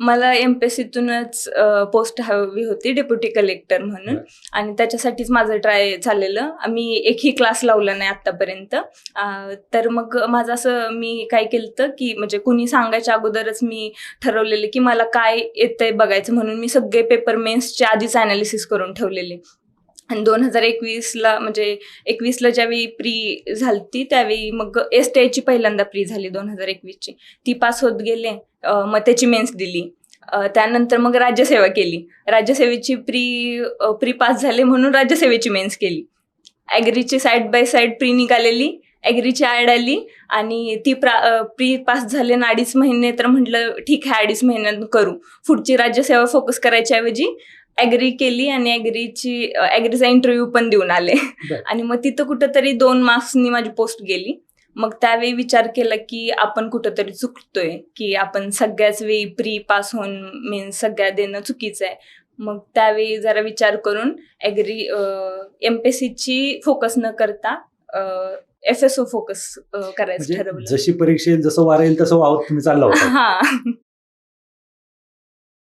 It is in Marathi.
मला एमपीएससीतूनच पोस्ट हवी होती डेप्युटी कलेक्टर म्हणून. आणि त्याच्यासाठीच माझं ट्राय चाललेलं मी एकही क्लास लावला नाही आतापर्यंत अं, तर मग माझं असं मी काय केलं की म्हणजे कुणी सांगायच्या अगोदरच मी ठरवलेलं की मला काय येतंय बघायचं म्हणून मी सगळे पेपर मेन्सचे आधीच अनालिसिस करून ठेवलेले. आणि दोन हजार एकवीसला म्हणजे एकवीसला ज्यावेळी प्री झालती त्यावेळी मग एस टी आयची पहिल्यांदा प्री झाली दोन हजार एकवीसची. ती पास होत गेले मग त्याची मेन्स दिली. त्यानंतर मग राज्यसेवा केली. राज्यसेवेची प्री प्री पास झाले म्हणून राज्यसेवेची मेन्स केली. ॲग्रीची साईड बाय साईड प्री निघालेली ॲग्रीची ॲड आली आणि ती प्रा प्री पास झाले आणि अडीच महिने तर म्हटलं ठीक आहे अडीच महिन्यात करू. पुढची राज्यसेवा फोकस करायच्या ऐवजी ॲग्री केली आणि ॲग्रीची ॲग्रीचा इंटरव्ह्यू पण देऊन आले. आणि मग तिथं कुठंतरी दोन मार्क्सनी माझी पोस्ट गेली. मग त्यावेळी विचार केला की आपण कुठंतरी चुकतोय की आपण सगळ्याच वेळी प्री पास होऊन मीन्स सगळ्या देणं चुकीचं आहे मग त्यावेळी जरा विचार करून ॲग्री एम पी सीची फोकस न करता एफ एस ओ फोकस करायचं म्हणजे ठरवलं. जशी परीक्षा येईल जसं वारा येईल तसं वाहत तुम्ही चालला होता. हा.